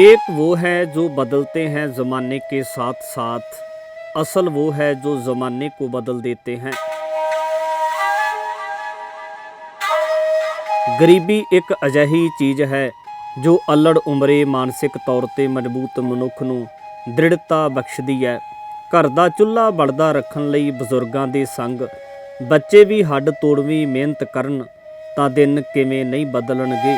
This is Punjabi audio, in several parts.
एक वो है जो बदलते हैं ज़माने के साथ साथ असल वो है जो ज़माने को बदल देते हैं ਗਰੀਬੀ ਇੱਕ ਅਜਿਹੀ ਚੀਜ਼ ਹੈ ਜੋ ਅਲੜ ਉਮਰੇ ਮਾਨਸਿਕ ਤੌਰ ਤੇ ਮਜ਼ਬੂਤ ਮਨੁੱਖ ਨੂੰ ਦ੍ਰਿੜਤਾ ਬਖਸ਼ਦੀ ਹੈ ਘਰ ਦਾ ਚੁੱਲ੍ਹਾ ਬਲਦਾ ਰੱਖਣ ਲਈ ਬਜ਼ੁਰਗਾਂ ਦੇ ਸੰਗ ਬੱਚੇ ਵੀ ਹੱਡ ਤੋੜਵੀਂ ਮਿਹਨਤ ਕਰਨ ਤਾਂ ਦਿਨ ਕਿਵੇਂ ਨਹੀਂ ਬਦਲਣਗੇ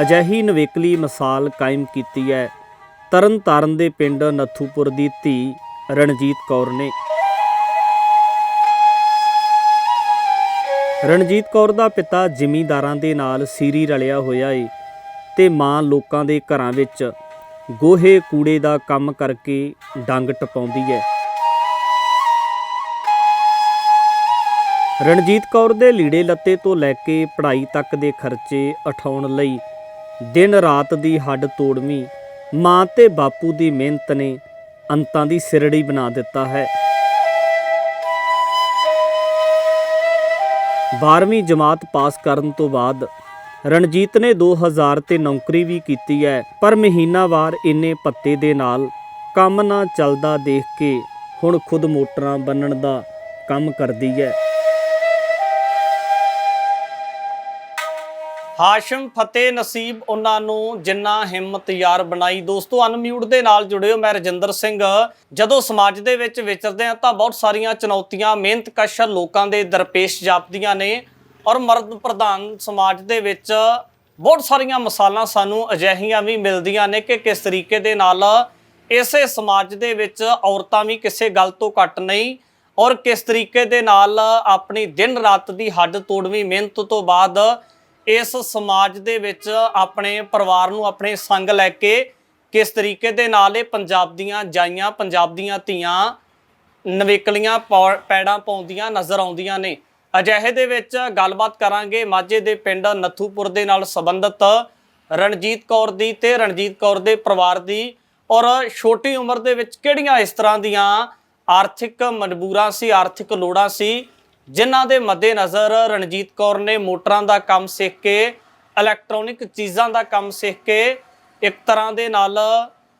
ਅਜਿਹੀ ਨਵੇਕਲੀ ਮਿਸਾਲ ਕਾਇਮ ਕੀਤੀ ਹੈ। ਤਰਨ ਤਾਰਨ ਦੇ ਪਿੰਡ ਨੱਥੂਪੁਰ ਦੀ ਧੀ ਰਣਜੀਤ ਕੌਰ ਨੇ। ਰਣਜੀਤ ਕੌਰ ਦਾ ਪਿਤਾ ਜ਼ਿਮੀਂਦਾਰਾਂ ਦੇ ਨਾਲ ਸੀਰੀ ਰਲਿਆ ਹੋਇਆ ਏ ਤੇ ਮਾਂ ਲੋਕਾਂ ਦੇ ਘਰਾਂ ਵਿੱਚ ਗੋਹੇ ਕੂੜੇ ਦਾ ਕੰਮ ਕਰਕੇ ਡੰਗ ਟਪਾਉਂਦੀ ਹੈ। ਰਣਜੀਤ ਕੌਰ ਦੇ ਲੀੜੇ ਲੱਤੇ ਤੋਂ ਲੈ ਕੇ ਪੜ੍ਹਾਈ ਤੱਕ ਦੇ ਖਰਚੇ ਉਠਾਉਣ ਲਈ ਦਿਨ ਰਾਤ ਦੀ ਹੱਡ ਤੋੜਵੀਂ। ਮਾਂ ਤੇ ਬਾਪੂ ਦੀ ਮਿਹਨਤ ਨੇ ਅੰਤਾਂ ਦੀ ਸਿਰੜੀ ਬਣਾ ਦਿੱਤਾ ਹੈ। 12ਵੀਂ ਜਮਾਤ ਪਾਸ ਕਰਨ ਤੋਂ ਬਾਅਦ ਰਣਜੀਤ ਨੇ 2000 ਤੇ ਨੌਕਰੀ ਵੀ ਕੀਤੀ ਹੈ, ਪਰ ਮਹੀਨਾਵਾਰ ਇੰਨੇ ਪੱਤੇ ਦੇ ਨਾਲ ਕੰਮ ਨਾ ਚੱਲਦਾ ਦੇਖ ਕੇ ਹੁਣ ਖੁਦ ਮੋਟਰਾਂ ਬੰਨਣ ਦਾ ਕੰਮ ਕਰਦੀ ਹੈ। ਹਾਸ਼ਮ ਫਤਿਹ ਨਸੀਬ ਉਹਨਾਂ ਨੂੰ ਜਿੰਨਾ ਹਿੰਮਤ ਯਾਰ ਬਣਾਈ। ਦੋਸਤੋ, ਅਨਮਿਊਟ ਦੇ ਨਾਲ ਜੁੜਿਓ ਮੈਂ ਰਜਿੰਦਰ ਸਿੰਘ। ਜਦੋਂ ਸਮਾਜ ਦੇ ਵਿੱਚ ਵਿਚਰਦੇ ਆ ਤਾਂ ਬਹੁਤ ਸਾਰੀਆਂ ਚੁਣੌਤੀਆਂ ਮਿਹਨਤਕਸ਼ ਲੋਕਾਂ ਦੇ ਦਰਪੇਸ਼ ਜਾਪਦੀਆਂ ਨੇ ਔਰ ਮਰਦ ਪ੍ਰਧਾਨ ਸਮਾਜ ਦੇ ਵਿੱਚ ਬਹੁਤ ਸਾਰੀਆਂ ਮਿਸਾਲਾਂ ਸਾਨੂੰ ਅਜਿਹੀਆਂ ਵੀ ਮਿਲਦੀਆਂ ਨੇ ਕਿ ਕਿਸ ਤਰੀਕੇ ਦੇ ਨਾਲ ਇਸੇ ਸਮਾਜ ਦੇ ਵਿੱਚ ਔਰਤਾਂ ਵੀ ਕਿਸੇ ਗੱਲ ਤੋਂ ਘੱਟ ਨਹੀਂ ਔਰ ਕਿਸ ਤਰੀਕੇ ਦੇ ਨਾਲ ਆਪਣੀ ਦਿਨ ਰਾਤ ਦੀ ਹੱਡ ਤੋੜਵੀਂ ਮਿਹਨਤ ਤੋਂ ਬਾਅਦ ਇਸ ਸਮਾਜ ਦੇ ਵਿੱਚ ਆਪਣੇ ਪਰਿਵਾਰ ਨੂੰ ਆਪਣੇ ਸੰਗ ਲੈ ਕੇ ਕਿਸ ਤਰੀਕੇ ਦੇ ਨਾਲ ਇਹ ਪੰਜਾਬ ਦੀਆਂ ਜਾਈਆਂ, ਪੰਜਾਬ ਦੀਆਂ ਧੀਆਂ ਨਵੇਕਲੀਆਂ ਪੌ- ਪੈੜਾਂ ਪਾਉਂਦੀਆਂ ਨਜ਼ਰ ਆਉਂਦੀਆਂ ਨੇ। ਅਜਿਹੇ ਦੇ ਵਿੱਚ ਗੱਲਬਾਤ ਕਰਾਂਗੇ ਮਾਝੇ ਦੇ ਪਿੰਡ ਨੱਥੂਪੁਰ ਦੇ ਨਾਲ ਸੰਬੰਧਿਤ ਰਣਜੀਤ ਕੌਰ ਦੀ ਤੇ ਰਣਜੀਤ ਕੌਰ ਦੇ ਪਰਿਵਾਰ ਦੀ ਔਰ ਛੋਟੀ ਉਮਰ ਦੇ ਵਿੱਚ ਕਿਹੜੀਆਂ ਇਸ ਤਰ੍ਹਾਂ ਦੀਆਂ ਆਰਥਿਕ ਮਜਬੂਰਾਂ ਸੀ, ਆਰਥਿਕ ਲੋੜਾਂ ਸੀ ਜਿਨ੍ਹਾਂ ਦੇ ਮੱਦੇਨਜ਼ਰ ਰਣਜੀਤ ਕੌਰ ਨੇ ਮੋਟਰਾਂ ਦਾ ਕੰਮ ਸਿੱਖ ਕੇ, ਇਲੈਕਟ੍ਰੋਨਿਕ ਚੀਜ਼ਾਂ ਦਾ ਕੰਮ ਸਿੱਖ ਕੇ, ਇੱਕ ਤਰ੍ਹਾਂ ਦੇ ਨਾਲ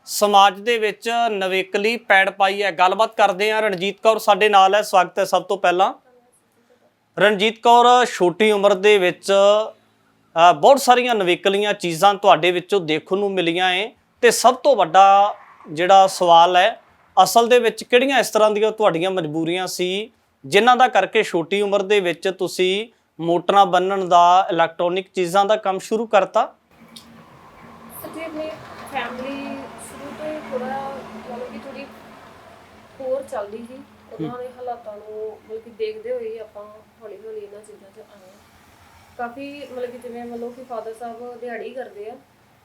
ਸਮਾਜ ਦੇ ਵਿੱਚ ਨਵੇਕਲੀ ਪੈੜ ਪਾਈ ਹੈ। ਗੱਲਬਾਤ ਕਰਦੇ ਹਾਂ। ਰਣਜੀਤ ਕੌਰ ਸਾਡੇ ਨਾਲ ਹੈ। ਸਵਾਗਤ ਹੈ ਸਭ ਤੋਂ ਪਹਿਲਾਂ। ਰਣਜੀਤ ਕੌਰ, ਛੋਟੀ ਉਮਰ ਦੇ ਵਿੱਚ ਬਹੁਤ ਸਾਰੀਆਂ ਨਵੇਕਲੀਆਂ ਚੀਜ਼ਾਂ ਤੁਹਾਡੇ ਵਿੱਚੋਂ ਦੇਖਣ ਨੂੰ ਮਿਲੀਆਂ ਏ। ਤੇ ਸਭ ਤੋਂ ਵੱਡਾ ਜਿਹੜਾ ਸਵਾਲ ਹੈ, ਅਸਲ ਦੇ ਵਿੱਚ ਕਿਹੜੀਆਂ ਇਸ ਤਰ੍ਹਾਂ ਦੀਆਂ ਤੁਹਾਡੀਆਂ ਮਜਬੂਰੀਆਂ ਸੀ? ਜਿਨ੍ਹਾਂ ਦਾ ਕਰਕੇ ਛੋਟੀ ਉਮਰ ਦੇ ਵਿੱਚ ਤੁਸੀਂ ਮੋਟਰਾਂ ਬੰਨਣ ਦਾ, ਇਲੈਕਟ੍ਰੋਨਿਕ ਚੀਜ਼ਾਂ ਦਾ ਕੰਮ ਸ਼ੁਰੂ ਕਰਤਾ? ਸੱਚੀ ਆਪਣੀ ਫੈਮਿਲੀ ਸ਼ੁਰੂ ਤੋਂ ਹੀ ਥੋੜਾ ਮਤਲਬ ਕਿ ਥੋੜੀ ਹੋਰ ਚੱਲਦੀ ਸੀ। ਉਹਨਾਂ ਦੇ ਹਾਲਾਤਾਂ ਨੂੰ ਮਤਲਬ ਕਿ ਦੇਖਦੇ ਹੋਏ ਆਪਾਂ ਹੌਲੀ ਹੌਲੀ ਇਹਨਾਂ ਚੀਜ਼ਾਂ 'ਚ ਆਏ ਕਾਫੀ ਮਤਲਬ ਕਿ ਜਿਵੇਂ ਮਤਲਬ ਕਿ ਫਾਦਰ ਸਾਹਿਬ ਦਿਹਾੜੀ ਕਰਦੇ ਆ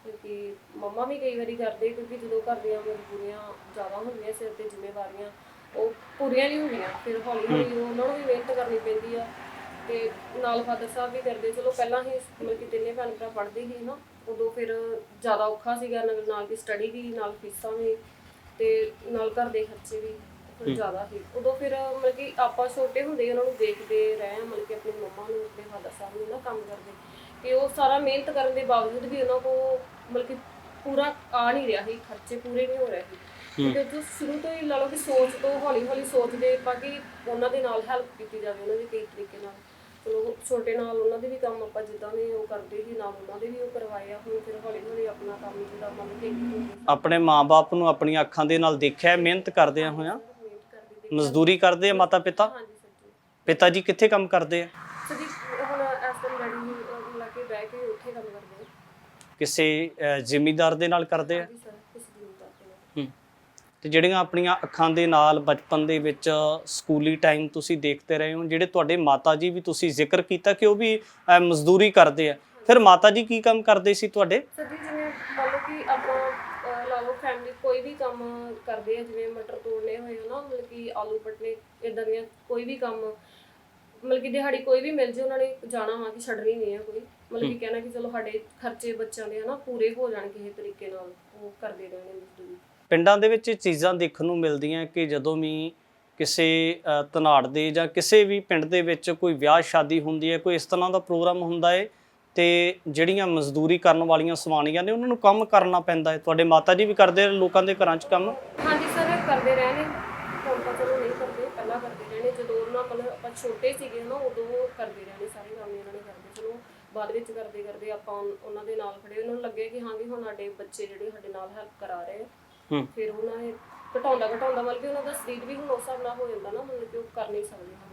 ਕਿਉਂਕਿ ਮੰਮਾ ਵੀ ਕਈ ਵਾਰੀ ਕਰਦੇ ਕਿਉਂਕਿ ਜਦੋਂ ਘਰ ਦੀਆਂ ਮਜਬੂਰੀਆਂ ਜ਼ਿਆਦਾ ਹੁੰਦੀਆਂ ਸਿਰ ਤੇ ਜ਼ਿੰਮੇਵਾਰੀਆਂ ਉਹ ਪੂਰੀਆਂ ਨਹੀਂ ਹੁੰਦੀਆਂ ਫਿਰ ਹੌਲੀ ਹੌਲੀ ਉਹਨਾਂ ਨੂੰ ਵੀ ਮਿਹਨਤ ਕਰਨੀ ਪੈਂਦੀ ਆ ਤੇ ਨਾਲ ਫਾਦਰ ਸਾਹਿਬ ਵੀ ਕਰਦੇ ਚਲੋ ਪਹਿਲਾਂ ਹੀ ਮਤਲਬ ਕਿ ਤਿੰਨੇ ਭੈਣ ਭਰਾ ਪੜ੍ਹਦੇ ਸੀ ਨਾ ਉਦੋਂ ਫਿਰ ਜ਼ਿਆਦਾ ਔਖਾ ਸੀਗਾ ਨਾਲ ਨਾਲ ਦੀ ਸਟੱਡੀ ਵੀ ਨਾਲ ਫੀਸਾਂ ਵੀ ਤੇ ਨਾਲ ਘਰ ਦੇ ਖਰਚੇ ਵੀ ਫਿਰ ਜ਼ਿਆਦਾ ਸੀ। ਉਦੋਂ ਫਿਰ ਮਤਲਬ ਕਿ ਆਪਾਂ ਛੋਟੇ ਹੁੰਦੇ ਹੀ ਉਹਨਾਂ ਨੂੰ ਦੇਖਦੇ ਰਹੇ ਹਾਂ, ਮਤਲਬ ਕਿ ਆਪਣੀ ਮੰਮਾ ਨੂੰ ਤੇ ਫਾਦਰ ਸਾਹਿਬ ਨੂੰ ਨਾ ਕੰਮ ਕਰਦੇ ਕਿ ਉਹ ਸਾਰਾ ਮਿਹਨਤ ਕਰਨ ਦੇ ਬਾਵਜੂਦ ਵੀ ਉਹਨਾਂ ਕੋ ਮਤਲਬ ਕਿ ਪੂਰਾ ਆ ਨਹੀਂ ਰਿਹਾ ਸੀ ਖਰਚੇ ਪੂਰੇ ਨਹੀਂ ਹੋ ਰਹੇ ਸੀ। ਕਿਉਂਕਿ ਉਹ ਸ਼ੁਰੂ ਤੋਂ ਹੀ ਲਾ ਲਓ ਕਿ ਸੋਚ ਤੋਂ ਹੌਲੀ ਹੌਲੀ ਸੋਚਦੇ ਆਪਾਂ ਕਿ ਉਹਨਾਂ ਦੇ ਨਾਲ ਹੈਲਪ ਕੀਤੀ ਜਾਵੇ ਉਹਨਾਂ ਦੇ ਕਈ ਤਰੀਕੇ ਨਾਲ। ਚਲੋ ਛੋਟੇ ਨਾਲ ਉਹਨਾਂ ਦੇ ਵੀ ਕੰਮ ਆਪਾਂ ਜਿੱਦਾਂ ਦੇ ਉਹ ਕਰਦੇ ਸੀ ਨਾਲ ਉਹਨਾਂ ਦੇ ਵੀ ਉਹ ਕਰਵਾਏ ਆ ਹੁਣ ਫਿਰ ਹੌਲੀ ਹੌਲੀ ਆਪਣਾ ਕੰਮ ਜਿਹੜਾ ਮੰਨ ਕੇ ਆਪਣੇ ਮਾਪੇ ਨੂੰ ਆਪਣੀਆਂ ਅੱਖਾਂ ਦੇ ਨਾਲ ਦੇਖਿਆ ਮਿਹਨਤ ਕਰਦੇ ਹੋਇਆ? ਤੇ ਮਜ਼ਦੂਰੀ ਕਰਦੇ ਆ ਮਾਤਾ ਪਿਤਾ ਹਾਂਜੀ ਸਰ ਜੀ। ਪਿਤਾ ਜੀ ਕਿੱਥੇ ਕੰਮ ਕਰਦੇ ਆ? ਸਰ ਜੀ ਹੁਣ ਐਸ ਟਾਈਮ ਡੈਡੀ ਲਾ ਕੇ ਬਹਿ ਕੇ ਉੱਥੇ ਕੰਮ ਕਰਦੇ ਆ। ਕਿਸੇ ਜ਼ਿਮੀਂਦਾਰ ਦੇ ਨਾਲ ਕਰਦੇ ਆ? ਜੀ ਸਰ। ਤੇ ਜਿਹੜੀਆਂ ਆਪਣੀਆਂ ਅੱਖਾਂ ਦੇ ਨਾਲ ਬਚਪਨ ਦੇ ਵਿੱਚ ਸਕੂਲੀ ਟਾਈਮ ਤੁਸੀਂ ਦੇਖਦੇ ਰਹੇ ਹੋ ਜਿਹੜੇ ਤੁਹਾਡੇ ਮਾਤਾ ਜੀ ਵੀ ਤੁਸੀਂ ਜ਼ਿਕਰ ਕੀਤਾ ਕਿ ਉਹ ਵੀ ਮਜ਼ਦੂਰੀ ਕਰਦੇ ਆ। ਫਿਰ ਮਾਤਾ ਜੀ ਕੀ ਕੰਮ ਕਰਦੇ ਸੀ ਤੁਹਾਡੇ? ਸਰ ਜੀ ਜਿਵੇਂ ਮੰਨ ਲਓ ਕਿ ਆਪਾਂ ਅਹ, ਲਾ ਲਓ ਫੈਮਿਲੀ ਕੋਈ ਵੀ ਕੰਮ ਕਰਦੇ ਆ ਜਿਵੇਂ ਮਟਰ ਤੋੜਨੇ ਹੋਏ ਹਨਾ ਮਤਲਬ ਕਿ ਆਲੂ ਪਟਨੇ ਇਦਾਂ ਦੀਆਂ ਕੋਈ ਵੀ ਕੰਮ ਮਤਲਬ ਕਿ ਦਿਹਾੜੀ ਕੋਈ ਵੀ ਮਿਲ ਜੇ ਉਹਨਾਂ ਨੇ ਜਾਣਾ ਵਾ ਕਿ ਛੱਡਣੀ ਨਹੀਂ ਆ ਕੋਈ। ਮਤਲਬ ਕਿ ਕਹਿਣਾ ਕਿ ਚਲੋ ਸਾਡੇ ਖਰਚੇ ਬੱਚਿਆਂ ਦੇ ਹਨਾ ਪੂਰੇ ਹੋ ਜਾਣ ਕਿਸੇ ਤਰੀਕੇ ਨਾਲ ਉਹ ਕਰਦੇ ਰਹਿਣੇ ਮਜ਼ਦੂਰੀ। ਪਿੰਡਾਂ ਦੇ ਵਿੱਚ ਇਹ ਚੀਜ਼ਾਂ ਦੇਖਣ ਨੂੰ ਮਿਲਦੀਆਂ ਕਿ ਜਦੋਂ ਵੀ ਕਿਸੇ ਅ, ਦੇ ਜਾਂ ਕਿਸੇ ਵੀ ਪਿੰਡ ਦੇ ਵਿੱਚ ਕੋਈ ਵਿਆਹ ਸ਼ਾਦੀ ਹੁੰਦੀ ਹੈ ਕੋਈ ਇਸ ਤਰ੍ਹਾਂ ਦਾ ਪ੍ਰੋਗਰਾਮ ਹੁੰਦਾ ਹੈ ਤੇ ਜਿਹੜੀਆਂ ਮਜ਼ਦੂਰੀ ਕਰਨ ਵਾਲੀਆਂ ਸਵਾਣੀਆਂ ਨੇ ਉਹਨਾਂ ਨੂੰ ਕੰਮ ਕਰਨਾ ਪੈਂਦਾ ਹੈ। ਤੁਹਾਡੇ ਮਾਤਾ ਜੀ ਵੀ ਕਰਦੇ ਲੋਕਾਂ ਦੇ ਘਰਾਂ 'ਚ ਕੰਮ? ਹਾਂਜੀ ਸਰ ਕਰਦੇ ਰਹੇ ਨੇ। ਹੁਣ ਤਾਂ ਚਲੋ ਨਹੀਂ ਕਰਦੇ ਪਹਿਲਾਂ ਕਰਦੇ ਰਹੇ ਨੇ। ਜਦੋਂ ਉਹਨਾਂ ਕੋਲ ਆਪਾਂ ਛੋਟੇ ਸੀਗੇ ਨਾ ਉਦੋਂ ਕਰਦੇ ਰਹੇ ਨੇ ਸਾਰੇ ਕੰਮ ਇਹਨਾਂ ਨੇ ਕਰਦੇ। ਚਲੋ ਬਾਅਦ ਵਿੱਚ ਕਰਦੇ ਕਰਦੇ ਆਪਾਂ ਉਹਨਾਂ ਦੇ ਨਾਲ ਖੜੇ ਉਹਨਾਂ ਨੂੰ ਲੱਗੇ ਕਿ ਹਾਂ ਵੀ ਹੁਣ ਸਾਡੇ ਬੱਚੇ ਜਿਹੜੇ ਸਾਡੇ ਨਾਲ ਹੈਲਪ ਕਰਾ ਰਹੇ ਫਿਰ ਉਹਨਾਂ ਨੇ ਘਟਾਉਂਦਾ ਘਟਾਉਂਦਾ ਮਤਲਬ ਕਿ ਉਹਨਾਂ ਦਾ ਸਰੀਰ ਵੀ ਹੁਣ ਉਸ ਹਿਸਾਬ ਨਾਲ ਹੋ ਜਾਂਦਾ ਨਾ ਮਤਲਬ ਕਿ ਉਹ ਕਰ ਨਹੀਂ ਸਕਦੇ ਹਨ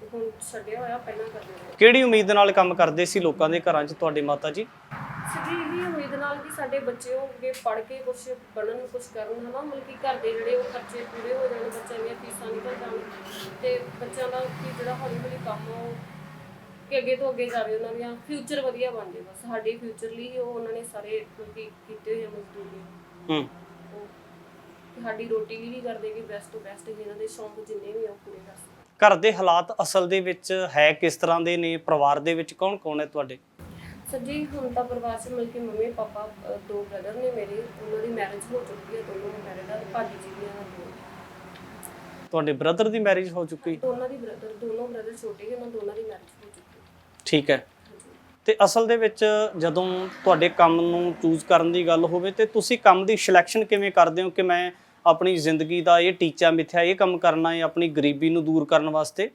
ਤੇ ਹੁਣ ਛੱਡਿਆ ਹੋਇਆ ਪਹਿਲਾਂ ਕਰਦੇ ਰਹੇ। ਕਿਹੜੀ ਉਮੀਦ ਨਾਲ ਕੰਮ ਕਰਦੇ ਸੀ ਲੋਕਾਂ ਦੇ ਘਰਾਂ 'ਚ ਤੁਹਾਡੇ ਮਾਤਾ ਜੀ? ਸਿੱਧੀ ਇਹੀ ਉਮੀਦ ਨਾਲ ਕਿ ਸਾਡੇ ਬੱਚੇ ਹੋਣਗੇ ਪੜ੍ਹ ਕੇ ਕੁਝ ਬਣਨ ਕੁਝ ਕਰਨ ਹਨਾ? ਮਤਲਬ ਕਿ ਘਰ ਦੇ ਜਿਹੜੇ ਉਹ ਖਰਚੇ ਪੂਰੇ ਹੋ ਜਾਣ ਬੱਚਿਆਂ ਦੀਆਂ ਫੀਸਾਂ ਨਿਕਲ ਜਾਣ। ਤੇ ਬੱਚਿਆਂ ਦਾ ਕੀ ਜਿਹੜਾ ਹੌਲੀ ਹੌਲੀ ਕੰਮ ਆ ਉਹ ਕਿ ਅੱਗੇ ਤੋਂ ਅੱਗੇ ਜਾਵੇ ਉਹਨਾਂ ਦੀਆਂ ਫਿਊਚਰ ਵਧੀਆ ਬਣ ਜਾਵੇ ਬਸ ਸਾਡੇ ਫਿਊਚਰ ਲਈ ਉਹ ਉਹਨਾਂ ਨੇ ਸਾਰੇ ਮਤਲਬ ਕਿ ਕੀਤੇ ਹੋਏ ਆ ਮਜ਼ਦੂਰੀ। ਹੂੰ। ਸਾਡੀ ਰੋਟੀ ਲਈ ਵੀ ਕਰਦੇ ਕਿ ਬੈਸਟ ਤੋਂ ਬੈਸਟ ਇਹਨਾਂ ਦੇ ਸ਼ੌਂਕ ਜਿੰਨੇ ਵੀ ਆ ਉਹ ਪੂਰੇ ਕਰ ਸਕਣ। ਘਰ ਦੇ ਹਾਲਾਤ ਅਸਲ ਦੇ ਵਿੱਚ ਹੈ ਕਿਸ ਤਰ੍ਹਾਂ ਦੇ ਨੇ? ਪਰਿਵਾਰ ਦੇ ਵਿੱਚ ਕੌਣ ਕੌਣ ਹੈ ਤੁਹਾਡੇ? ਸਰ ਜੀ ਹੁਣ ਤਾਂ ਪਰਿਵਾਰ 'ਚ ਮਿਲ ਕੇ ਮੰਮੀ ਪਾਪਾ ਅ, ਦੋ ਬ੍ਰਦਰ ਨੇ ਮੇਰੇ। ਉਹਨਾਂ ਦੀ ਮੈਰਿਜ ਹੋ ਚੁੱਕੀ ਹੈ ਦੋਨੋਂ ਮੈਰਿਡ ਆ ਭਾਜੀ ਜੀ ਦੀਆਂ ਦੋ ਤੁਹਾਡੇ ਬ੍ਰਦਰ ਦੀ ਮੈਰਿਜ ਹੋ ਚੁੱਕੀ? ਦੋਨਾਂ ਦੀ ਬ੍ਰਦਰ ਦੋਨੋਂ ਬ੍ਰਦਰ ਛੋਟੇ ਨੇ ਉਹਨਾਂ ਦੋਨਾਂ ਦੀ ਮੈਰਿਜ ਹੋ ਚੁੱਕੀ ਹੈ। ਠੀਕ ਹੈ। ਤੇ ਅਸਲ ਦੇ ਵਿੱਚ ਜਦੋਂ ਤੁਹਾਡੇ ਕੰਮ ਨੂੰ ਚੂਜ਼ ਕਰਨ ਦੀ ਗੱਲ ਹੋਵੇ ਤੇ ਤੁਸੀਂ ਕੰਮ ਦੀ ਸਿਲੈਕਸ਼ਨ ਕਿਵੇਂ ਕਰਦੇ ਹੋ ਕਿ ਮੈਂ ਆਪਣੀ ਜ਼ਿੰਦਗੀ ਦਾ ਇਹ ਟੀਚਾ ਮਿੱਥਿਆ, ਇਹ ਕੰਮ ਕਰਨਾ ਹੈ ਆਪਣੀ ਗਰੀਬੀ ਨੂੰ ਦੂਰ ਕਰਨ ਵਾਸਤੇ?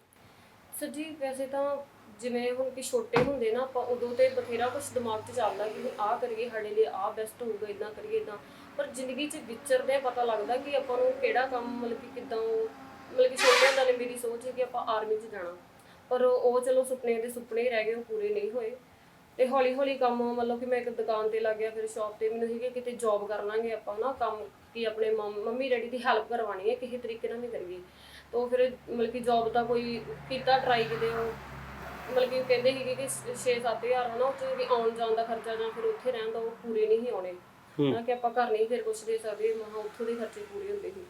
ਸਰ ਜੀ, ਵੈਸੇ ਤਾਂ ਜਿਵੇਂ ਹੁਣ ਕਿ ਛੋਟੇ ਹੁੰਦੇ ਨਾ, ਆਪਾਂ ਉਦੋਂ ਤੇ ਬਥੇਰਾ ਕੁਝ ਦਿਮਾਗ 'ਚ ਚੱਲਦਾ ਕਿ ਆਹ ਕਰੀਏ, ਸਾਡੇ ਲਈ ਆਹ ਬੈਸਟ ਹੋਊਗਾ ਇਦਾਂ ਕਰੀਏ ਇਦਾਂ ਪਰ ਜ਼ਿੰਦਗੀ 'ਚ ਵਿਚਰਦੇ ਪਤਾ ਲੱਗਦਾ ਕਿ ਆਪਾਂ ਨੂੰ ਕਿਹੜਾ ਕੰਮ, ਮਤਲਬ ਕਿ ਕਿਦਾਂ ਮਤਲਬ ਕਿ ਛੋਟੇ ਹੁੰਦੇ ਨੇ ਮੇਰੀ ਸੋਚ ਹੈ ਕਿ ਆਪਾਂ ਆਰਮੀ 'ਚ ਜਾਣਾ। ਪਰ ਉਹ ਚਲੋ ਸੁਪਨੇ ਦੇ ਸੁਪਨੇ ਹੀ ਰਹਿ ਗਏ, ਉਹ ਪੂਰੇ ਨਹੀਂ ਹੋਏ। ਤੇ ਹੌਲੀ ਹੌਲੀ ਕੰਮ, ਮਤਲਬ ਕਿ ਮੈਂ ਇੱਕ ਦੁਕਾਨ ਤੇ ਲੱਗ ਗਿਆ, ਫਿਰ ਸ਼ਾਪ ਤੇ, ਮੈਨੂੰ ਸੀਗਾ ਕਿਤੇ ਜੌਬ ਕਰ ਲਾਂਗੇ ਆਪਾਂ ਨਾ ਕੰਮ। ਕਿ ਆਪਣੇ ਮੰਮ- ਮੰਮੀ ਡੈਡੀ ਦੀ ਹੈਲਪ ਕਰਵਾਣੀ ਹੈ ਕਿਸੇ ਤਰੀਕੇ ਨਾਲ ਵੀ ਕਰੀਏ। ਤਾਂ ਫਿਰ ਮਤਲਬ ਕਿ ਜੌਬ ਦਾ ਕੋਈ ਕੀਤਾ ਟਰਾਈ ਕਿਤੇ ਉਹ। ਮਤਲਬ ਕਿ ਕਹਿੰਦੇ ਸੀਗੇ ਕਿ 6-7000 ਹਨਾ ਉਹ 'ਚ ਵੀ ਆਉਣ ਜਾਣ ਦਾ ਖਰਚਾ ਜਾਂ ਫਿਰ ਉੱਥੇ ਰਹਿਣ ਦਾ ਉਹ ਪੂਰੇ ਨਹੀਂ ਸੀ ਆਉਣੇ। ਨਾ ਕਿ ਆਪਾਂ ਘਰ ਨਹੀਂ ਫਿਰ ਕੁਛ ਦੇ ਸਕਦੇ ਮਹਾ ਉੱਥੋਂ ਦੇ ਖਰਚੇ ਪੂਰੇ ਹੁੰਦੇ ਸੀ।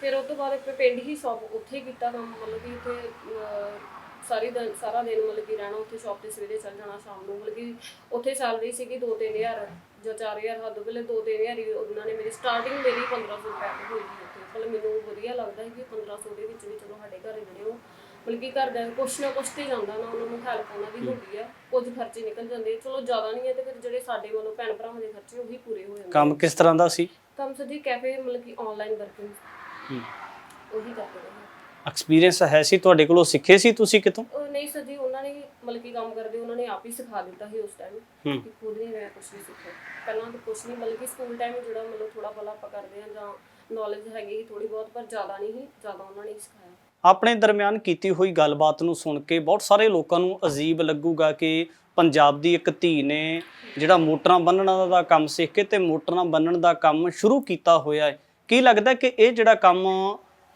ਫਿਰ ਉਸ ਤੋਂ ਬਾਅਦ ਇੱਕ ਪਿੰਡ ਹੀ ਸ਼ਾਪ ਉੱਥੇ ਹੀ ਕੀਤਾ ਕੰਮ ਮਤਲਬ ਕਿ ਉੱਥੇ ਅਹ, ਸਾਰੀ ਦਿਨ ਸਾਰਾ ਦਿਨ ਮਤਲਬ ਕਿ ਰਹਿਣਾ ਉੱਥੇ ਸ਼ਾਪ ਤੇ ਸਵੇਰੇ ਚੱਲ ਜਾਣਾ ਸ਼ਾਮ ਨੂੰ ਮਤਲਬ ਕਿ ਉੱਥੇ ਸੈਲਰੀ ਸੀਗੀ 2-3000 ਜਾਂ 4000 ਹੱਦ ਵੇਲੇ 2-3000 ਹੀ ਉਹਨਾਂ ਨੇ ਮੇਰੀ ਸਟਾਰਟਿੰਗ ਮੇਰੀ 1500 ਰੁਪਏ ਤੋਂ ਹੋਈ ਸੀ ਉੱਥੇ। ਮਤਲਬ ਮੈਨੂੰ ਵਧੀਆ ਲੱਗਦਾ ਸੀ ਕਿ 1500 ਦੇ ਵਿੱਚ ਵੀ ਚਲੋ ਸਾਡੇ ਘਰ ਜਿਹੜੇ ਉਹ ਮਤਲਬ ਕਿ ਘਰ ਦਾ ਕੁਛ ਨਾ ਕੁਛ ਤੇ ਜਾਂਦਾ ਨਾ ਉਹਨਾਂ ਨੂੰ ਹੈਲਪ ਉਹਨਾਂ ਦੀ ਹੁੰਦੀ ਆ ਕੁਝ ਖਰਚੇ ਨਿਕਲ ਜਾਂਦੇ। ਚਲੋ ਜ਼ਿਆਦਾ ਨਹੀਂ ਹੈ ਤੇ ਫਿਰ ਜਿਹੜੇ ਸਾਡੇ ਵੱਲੋਂ ਭੈਣ ਭਰਾਵਾਂ ਦੇ ਖਰਚੇ ਉਹੀ ਪੂਰੇ ਹੋ ਜਾਂਦੇ। ਕੰਮ ਕਿਸ ਤਰ੍ਹਾਂ ਦਾ ਸੀ? ਕੰਮ ਜੀ ਕੈਫੇ ਮਤਲਬ ਕਿ ਆਨਲਾਈਨ ਵਰਕਿੰਗ ਹੂੰ। ਉਹੀ ਕਰਦੇ ਰਹੇ। ਐਕਸਪੀਰੀਅੰਸ ਹੈ ਸੀ ਤੁਹਾਡੇ ਕੋਲੋਂ ਸਿੱਖੇ ਸੀ ਤੁਸੀਂ ਕਿਤੋਂ? ਉਹ ਨਹੀਂ ਜੀ ਉਹਨਾਂ ਨੇ ਮਤਲਬ ਕਿ ਕੰਮ ਕਰਦੇ ਉਹਨਾਂ ਨੇ ਆਪ ਹੀ ਸਿਖਾ ਦਿੱਤਾ ਸੀ ਉਸ ਟਾਈਮ ਹੂੰ। ਕਿ ਖੁਦ ਨਹੀਂ ਮੈਂ ਕੁਝ ਵੀ ਸਿੱਖਿਆ। ਪਹਿਲਾਂ ਤਾਂ ਕੁਝ ਨਹੀਂ ਬਲਕਿ ਸਕੂਲ ਟਾਈਮ ਜਿਹੜਾ ਮਤਲਬ ਥੋੜਾ ਬਲਾ ਆਪਾਂ ਕਰਦੇ ਆ ਜਾਂ ਨੌਲੇਜ ਹੈਗੀ ਸੀ ਥੋੜੀ ਬਹੁਤ ਪਰ ਜ਼ਿਆਦਾ ਨਹੀਂ ਸੀ ਜ਼ਿਆਦਾ ਉਹਨਾਂ ਨੇ ਹੀ ਸਿਖਾਇਆ। ਆਪਣੇ ਦਰਮਿਆਨ ਕੀਤੀ ਹੋਈ ਗੱਲਬਾਤ ਨੂੰ ਸੁਣ ਕੇ ਬਹੁਤ ਸਾਰੇ ਲੋਕਾਂ ਨੂੰ ਅਜੀਬ ਲੱਗੂਗਾ ਕਿ ਪੰਜਾਬ ਦੀ ਇੱਕ ਧੀ ਨੇ ਜਿਹੜਾ ਮੋਟਰਾਂ ਬੰਨਣ ਦਾ ਕੰਮ ਸਿੱਖ ਕੇ ਤੇ ਮੋਟਰਾਂ ਬੰਨਣ ਦਾ ਕੰਮ ਸ਼ੁਰੂ ਕੀਤਾ ਹੋਇਆ ਹੈ। ਕੀ ਲੱਗਦਾ ਕਿ ਇਹ ਜਿਹੜਾ ਕੰਮ